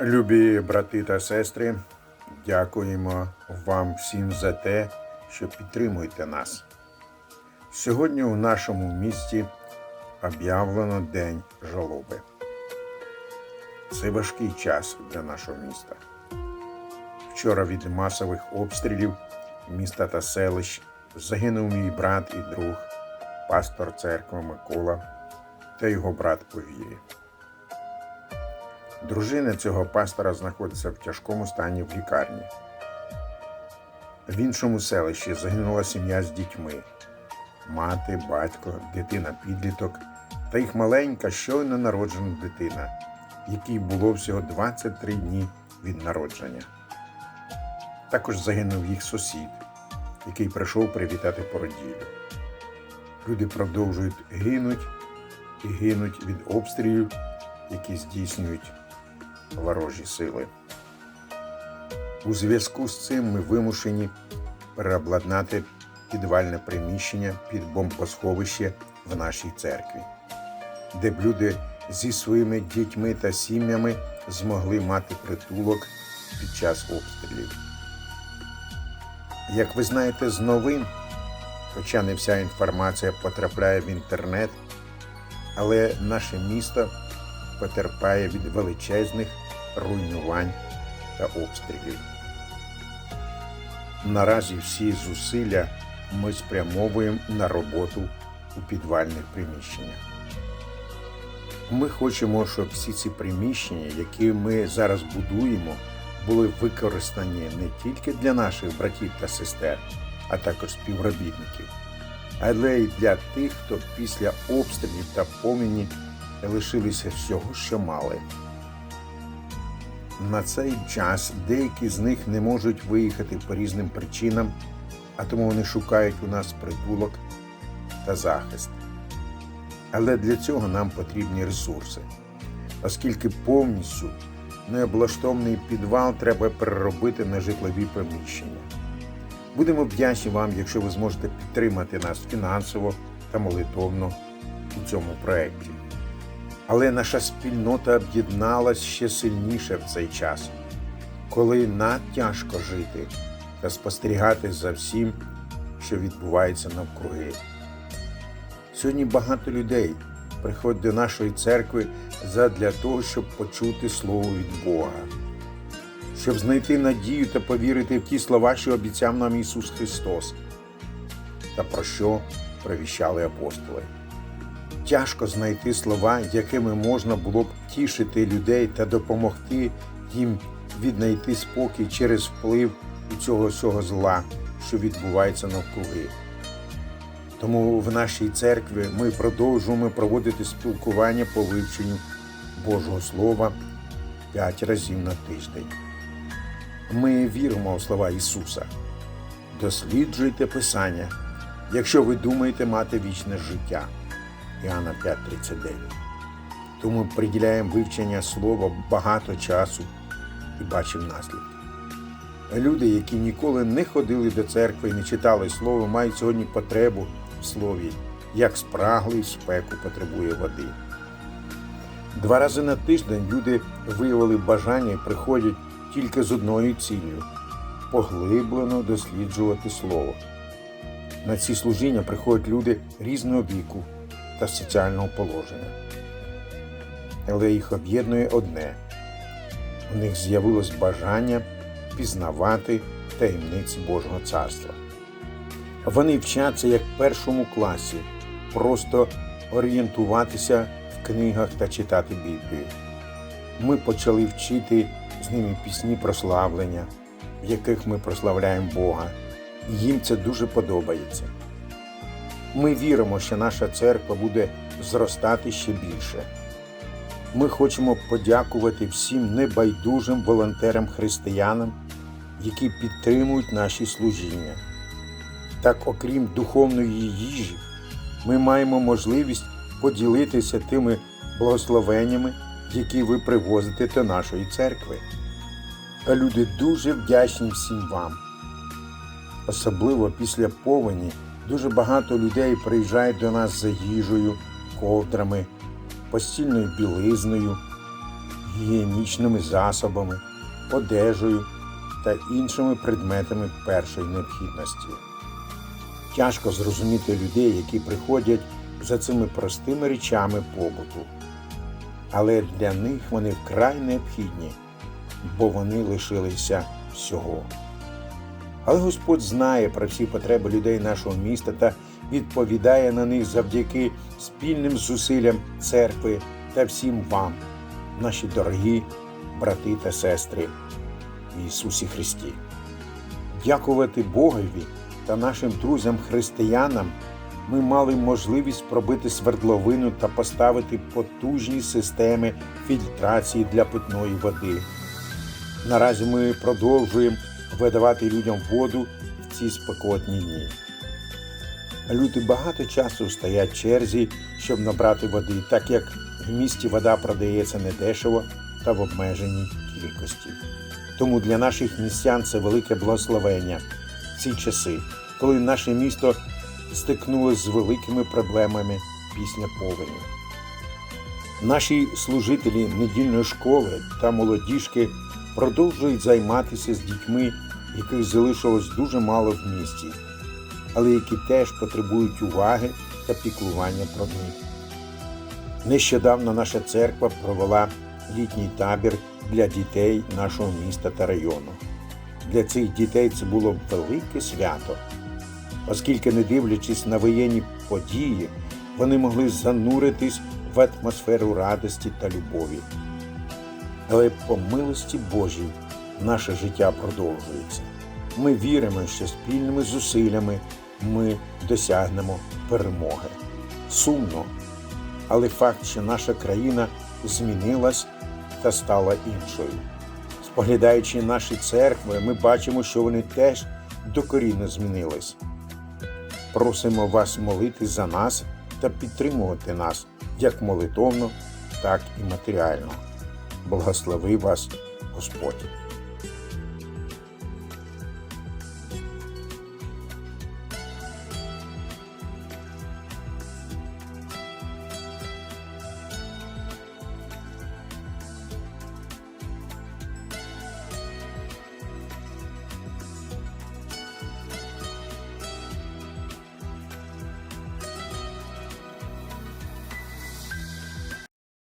Любі брати та сестри, дякуємо вам всім за те, що підтримуєте нас. Сьогодні у нашому місті об'явлено День жалоби. Це важкий час для нашого міста. Вчора від масових обстрілів міста та селищ загинув мій брат і друг, пастор церкви Микола та його брат по вірі. Дружина цього пастора знаходиться в тяжкому стані в лікарні. В іншому селищі загинула сім'я з дітьми: мати, батько, дитина підліток та їх маленька, щойно народжена дитина, якій було всього 23 дні від народження. Також загинув їх сусід, який прийшов привітати породілю. Люди продовжують гинуть і гинуть від обстрілів, які здійснюють ворожі сили. У зв'язку з цим ми вимушені переобладнати підвальне приміщення під бомбосховище в нашій церкві, де б люди зі своїми дітьми та сім'ями змогли мати притулок під час обстрілів. Як ви знаєте з новин, хоча не вся інформація потрапляє в інтернет, але наше місто потерпає від величезних руйнувань та обстрілів. Наразі всі зусилля ми спрямовуємо на роботу у підвальних приміщеннях. Ми хочемо, щоб всі ці приміщення, які ми зараз будуємо, були використані не тільки для наших братів та сестер, а також співробітників, але й для тих, хто після обстрілів та поміні лишилися всього, що мали. На цей час деякі з них не можуть виїхати по різним причинам, а тому вони шукають у нас притулок та захист. Але для цього нам потрібні ресурси, оскільки повністю необлаштований підвал треба переробити на житлові приміщення. Будемо вдячні вам, якщо ви зможете підтримати нас фінансово та молитовно у цьому проєкті. Але наша спільнота об'єдналась ще сильніше в цей час, коли надтяжко жити та спостерігати за всім, що відбувається навкруги. Сьогодні багато людей приходять до нашої церкви задля того, щоб почути слово від Бога, щоб знайти надію та повірити в ті слова, що обіцяв нам Ісус Христос, та про що провіщали апостоли тяжко знайти слова, якими можна було б тішити людей та допомогти їм віднайти спокій через вплив у цього всього зла, що відбувається навкруги. Тому в нашій церкві ми продовжуємо проводити спілкування по вивченню Божого Слова п'ять разів на тиждень. Ми віримо у слова Ісуса. Досліджуйте Писання, якщо ви думаєте мати вічне життя. Іоанна 5.39. Тому приділяємо вивчення слова багато часу і бачимо наслідки. Люди, які ніколи не ходили до церкви і не читали слово, мають сьогодні потребу в слові, як спраглий спеку потребує води. Два рази на тиждень люди виявили бажання і приходять тільки з одною ціллю поглиблено досліджувати слово. На ці служіння приходять люди різного віку та соціального положення. Але їх об'єднує одне у них з'явилось бажання пізнавати таємниці Божого царства. Вони вчаться як в першому класі, просто орієнтуватися в книгах та читати Біблію. Ми почали вчити з ними пісні прославлення, в яких ми прославляємо Бога, їм це дуже подобається. Ми віримо, що наша церква буде зростати ще більше. Ми хочемо подякувати всім небайдужим волонтерам-християнам, які підтримують наші служіння. Так, окрім духовної їжі, ми маємо можливість поділитися тими благословеннями, які ви привозите до нашої церкви. А люди дуже вдячні всім вам. Особливо після повені дуже багато людей приїжджають до нас за їжею, ковдрами, постільною білизною. гігієнічними засобами, одежею та іншими предметами першої необхідності. Тяжко зрозуміти людей, які приходять за цими простими речами побуту. Але для них вони вкрай необхідні, бо вони лишилися всього. Але Господь знає про всі потреби людей нашого міста та відповідає на них завдяки спільним зусиллям церкви та всім вам, наші дорогі брати та сестри в Ісусі Христі. Дякувати Богові та нашим друзям-християнам ми мали можливість пробити свердловину та поставити потужні системи фільтрації для питної води. Наразі ми продовжуємо видавати людям воду в ці спекотні дні. Люди багато часу стоять в черзі, щоб набрати води, так як в місті вода продається недешево та в обмеженій кількості. Тому для наших містян це велике благословення в ці часи, коли наше місто стикнулося з великими проблемами після повені. Наші служителі недільної школи та молодіжки продовжують займатися з дітьми, яких залишилось дуже мало в місті, але які теж потребують уваги та піклування про них. Нещодавно наша церква провела літній табір для дітей нашого міста та району. Для цих дітей це було велике свято, оскільки, не дивлячись на воєнні події, вони могли зануритись в атмосферу радості та любові. Але по милості Божій наше життя продовжується. Ми віримо, що спільними зусиллями ми досягнемо перемоги. Сумно, але факт, що наша країна змінилась та стала іншою. Споглядаючи наші церкви, ми бачимо, що вони теж докорінно змінились. Просимо вас молити за нас та підтримувати нас як молитовно, так і матеріально. Благослови вас Господь.